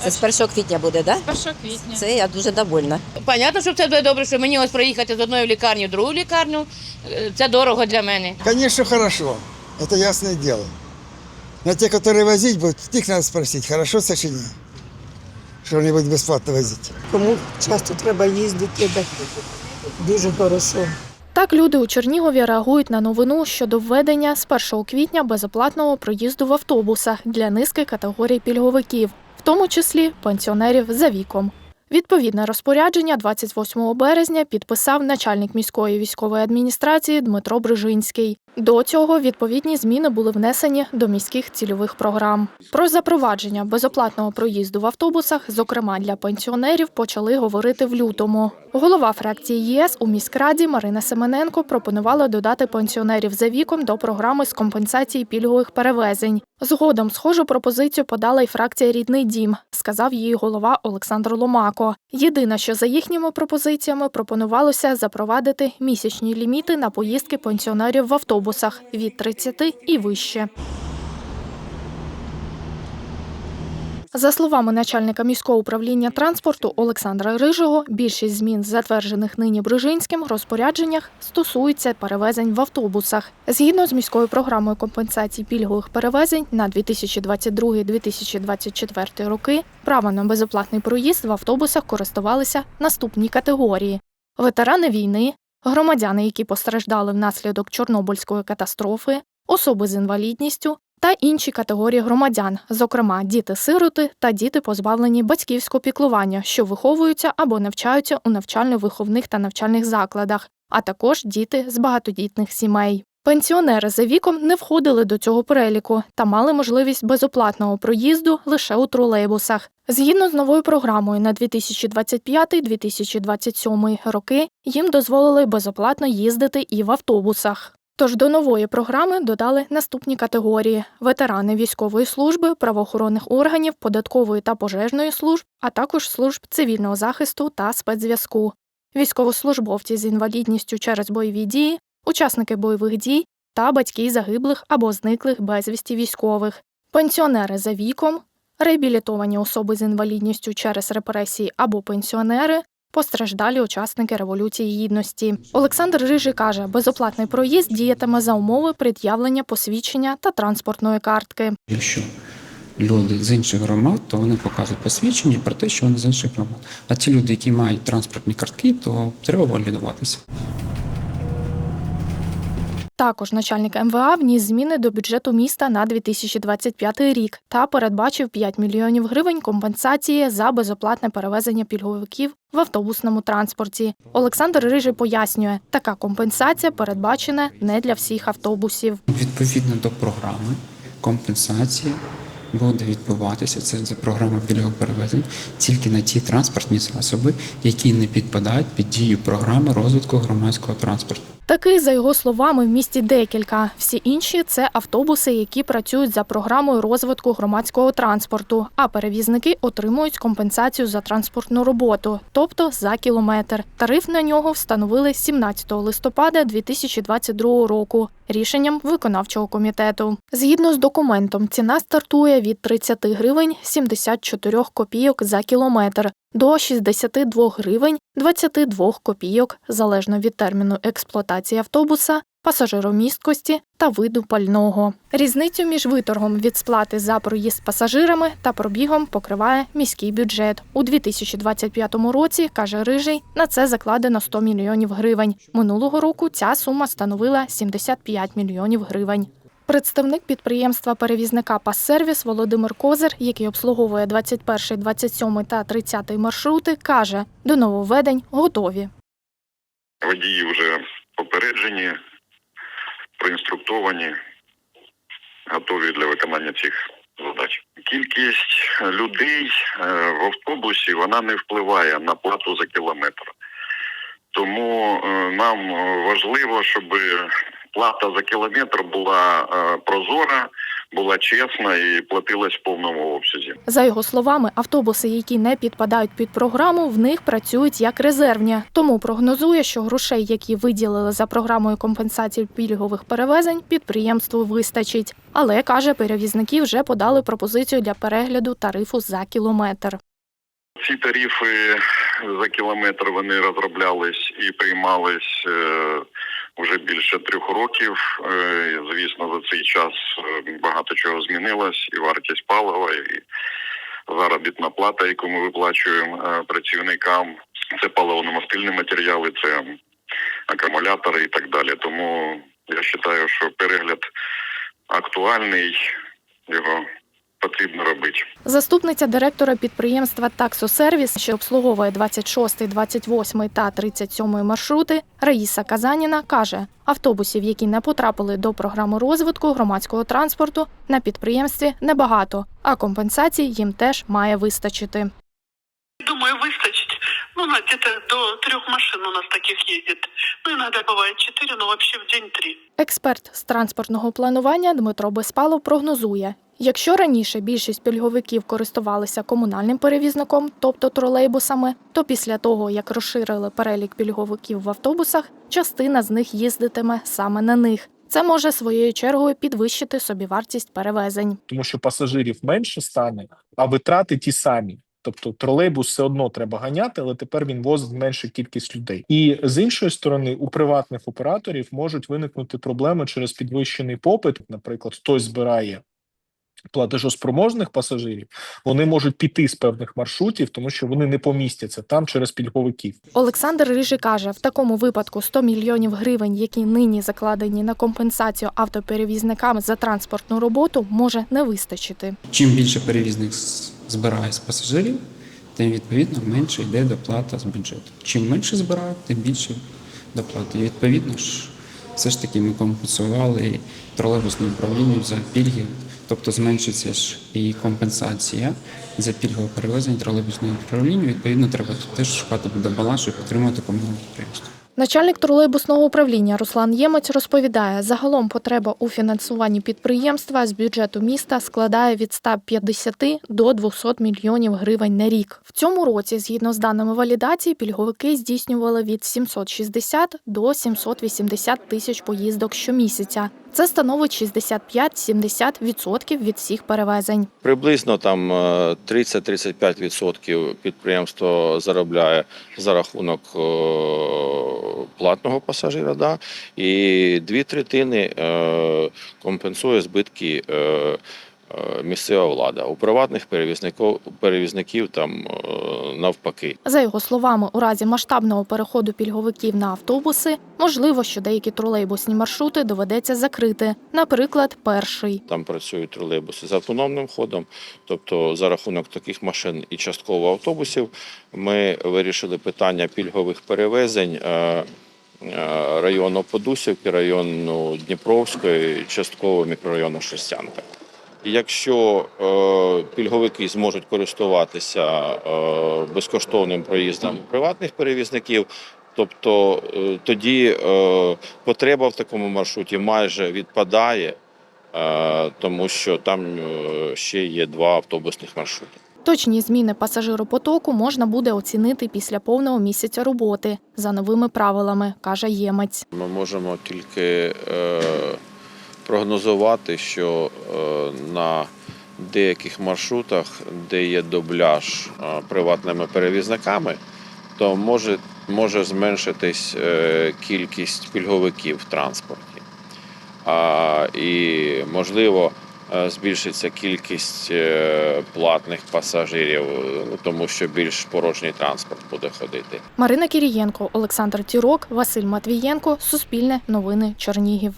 Це з 1 квітня буде, так? 1 квітня. Це я дуже довольна. Понятно, що це буде добре, що мені ось проїхати з одної лікарні в другу лікарню. Е, Це дорого для мене. Конечно, хорошо. Это ясное дело. Но те, которые возить будут, их надо спросить, хорошо это или нет? Что они будут бесплатно возить. Кому часто треба їздити, так дуже хорошо. Так люди у Чернігові реагують на новину щодо введення з 1 квітня безоплатного проїзду в автобусах для низки категорій пільговиків, тому числі пенсіонерів за віком. Відповідне розпорядження 28 березня підписав начальник міської військової адміністрації Дмитро Брижинський. До цього відповідні зміни були внесені до міських цільових програм. Про запровадження безоплатного проїзду в автобусах, зокрема для пенсіонерів, почали говорити в лютому. Голова фракції ЄС у міськраді Марина Семененко пропонувала додати пенсіонерів за віком до програми з компенсації пільгових перевезень. Згодом схожу пропозицію подала й фракція Рідний дім, сказав її голова Олександр Ломако. Єдине, що за їхніми пропозиціями пропонувалося запровадити місячні ліміти на поїздки пенсіонерів в автобусах від 30 і вище. За словами начальника міського управління транспорту Олександра Рижого, більшість змін, затверджених нині Брижинським розпорядженнях, стосуються перевезень в автобусах. Згідно з міською програмою компенсації пільгових перевезень на 2022-2024 роки, право на безоплатний проїзд в автобусах користувалися наступні категорії: ветерани війни, громадяни, які постраждали внаслідок Чорнобильської катастрофи, особи з інвалідністю, та інші категорії громадян, зокрема діти-сироти та діти, позбавлені батьківського піклування, що виховуються або навчаються у навчально-виховних та навчальних закладах, а також діти з багатодітних сімей. Пенсіонери за віком не входили до цього переліку та мали можливість безоплатного проїзду лише у тролейбусах. Згідно з новою програмою на 2025-2027 роки їм дозволили безоплатно їздити і в автобусах. Тож до нової програми додали наступні категорії: ветерани військової служби, правоохоронних органів, податкової та пожежної служб, а також служб цивільного захисту та спецзв'язку, військовослужбовці з інвалідністю через бойові дії, учасники бойових дій та батьки загиблих або зниклих безвісті військових, пенсіонери за віком, реабілітовані особи з інвалідністю через репресії або пенсіонери, постраждалі учасники Революції Гідності. Олександр Рижий каже, безоплатний проїзд діятиме за умови пред'явлення посвідчення та транспортної картки. Якщо люди з інших громад, то вони показують посвідчення про те, що вони з інших громад. А ті люди, які мають транспортні картки, то треба валідуватися. Також начальник МВА вніс зміни до бюджету міста на 2025 рік та передбачив 5 мільйонів гривень компенсації за безоплатне перевезення пільговиків в автобусному транспорті. Олександр Рижий пояснює, така компенсація передбачена не для всіх автобусів. Відповідно до програми компенсація буде відбуватися. Це за програма пільгових перевезень тільки на ті транспортні засоби, які не підпадають під дію програми розвитку громадського транспорту. Таких, за його словами, в місті декілька. Всі інші це автобуси, які працюють за програмою розвитку громадського транспорту, а перевізники отримують компенсацію за транспортну роботу, тобто за кілометр. Тариф на нього встановили 17 листопада 2022 року рішенням виконавчого комітету. Згідно з документом, ціна стартує від 30 гривень 74 копійок за кілометр до 62 гривень 22 копійок залежно від терміну експлуатації автобуса, пасажиромісткості та виду пального. Різницю між виторгом від сплати за проїзд пасажирами та пробігом покриває міський бюджет. У 2025 році, каже Рижий, на це закладено 100 мільйонів гривень. Минулого року ця сума становила 75 мільйонів гривень. Представник підприємства перевізника «Пассервіс» Володимир Козир, який обслуговує 21, 27 та 30 маршрути, каже, до нововведень готові. Водії вже попереджені, проінструктовані, готові для виконання цих задач. Кількість людей е, в автобусі вона не впливає на плату за кілометр. Тому е, нам важливо, щоб плата за кілометр була е, прозора, була чесна і платилась в повному обсязі. За його словами, автобуси, які не підпадають під програму, в них працюють як резервні. Тому прогнозує, що грошей, які виділили за програмою компенсації пільгових перевезень, підприємству вистачить. Але каже, перевізники вже подали пропозицію для перегляду тарифу за кілометр. Ці тарифи за кілометр вони розроблялись і приймались е, вже більше трьох років. Е, Звісно, за цей час е, багато чого змінилось, і вартість палива, і заробітна плата, яку ми виплачуємо е, працівникам. Це паливно-мастильні матеріали, це акумулятори і так далі. Тому я вважаю, що перегляд актуальний, його потрібно робити. Заступниця директора підприємства Таксосервіс, що обслуговує 26, 28 та 37 маршрути, Раїса Казаніна каже, автобусів, які не потрапили до програми розвитку громадського транспорту, на підприємстві небагато, а компенсацій їм теж має вистачити. Думаю, выстачить. Ну, на где-то до трех машин у нас таких ездит. Ну, иногда бывает четыре, но вообще в день три. Експерт з транспортного планування Дмитро Безпалов прогнозує. Якщо раніше більшість пільговиків користувалися комунальним перевізником, тобто тролейбусами, то після того, як розширили перелік пільговиків в автобусах, частина з них їздитиме саме на них. Це може своєю чергою підвищити собівартість перевезень. тому що пасажирів менше стане, а витрати ті самі. Тобто тролейбус все одно треба ганяти, але тепер він возить меншу кількість людей. І з іншої сторони, у приватних операторів можуть виникнути проблеми через підвищений попит. Наприклад, хтось збирає платежоспроможних пасажирів, вони можуть піти з певних маршрутів, тому що вони не помістяться там через пільговиків. Олександр Рижий каже, в такому випадку 100 мільйонів гривень, які нині закладені на компенсацію автоперевізникам за транспортну роботу, може не вистачити. Чим більше перевізник збирає з пасажирів, тим відповідно менше йде доплата з бюджету. Чим менше збирають, тим більше доплати. І відповідно ж, все ж таки ми компенсували тролейбусним управлінням за пільги, тобто зменшиться ж і компенсація за пільгове перевезення тролейбусному управлінню. Відповідно, треба теж шукати буде баланс, щоб підтримати комунальне підприємство. Начальник тролейбусного управління Руслан Ємець розповідає, загалом потреба у фінансуванні підприємства з бюджету міста складає від 150 до 200 мільйонів гривень на рік. В цьому році, згідно з даними валідації, пільговики здійснювали від 760 до 780 тисяч поїздок щомісяця. Це становить 65-70% від всіх перевезень. Приблизно там е, 30-35% підприємство заробляє за рахунок е, платного пасажира, да, і дві третини е, компенсує збитки е, е, місцева влада. У приватних перевізників, перевізників там е, навпаки. За його словами, у разі масштабного переходу пільговиків на автобуси можливо, що деякі тролейбусні маршрути доведеться закрити. Наприклад, перший. Там працюють тролейбуси з автономним ходом. Тобто, за рахунок таких машин і частково автобусів, ми вирішили питання пільгових перевезень е, е, району Подусівки, району Дніпровської, частково мікрорайону Шестянка. Якщо е, пільговики зможуть користуватися е, безкоштовним проїздом приватних перевізників, тобто е, тоді е, потреба в такому маршруті майже відпадає, е, тому що там е, ще є два автобусних маршрути. Точні зміни пасажиропотоку можна буде оцінити після повного місяця роботи за новими правилами, каже Ємець. Ми можемо тільки е, прогнозувати, що е, на деяких маршрутах, де є дубляж е, приватними перевізниками, то може, може зменшитись е, кількість пільговиків в транспорті. А, і можливо збільшиться кількість платних пасажирів, тому що більш порожній транспорт буде ходити. Марина Кірієнко, Олександр Тірок, Василь Матвієнко, Суспільне новини Чернігів.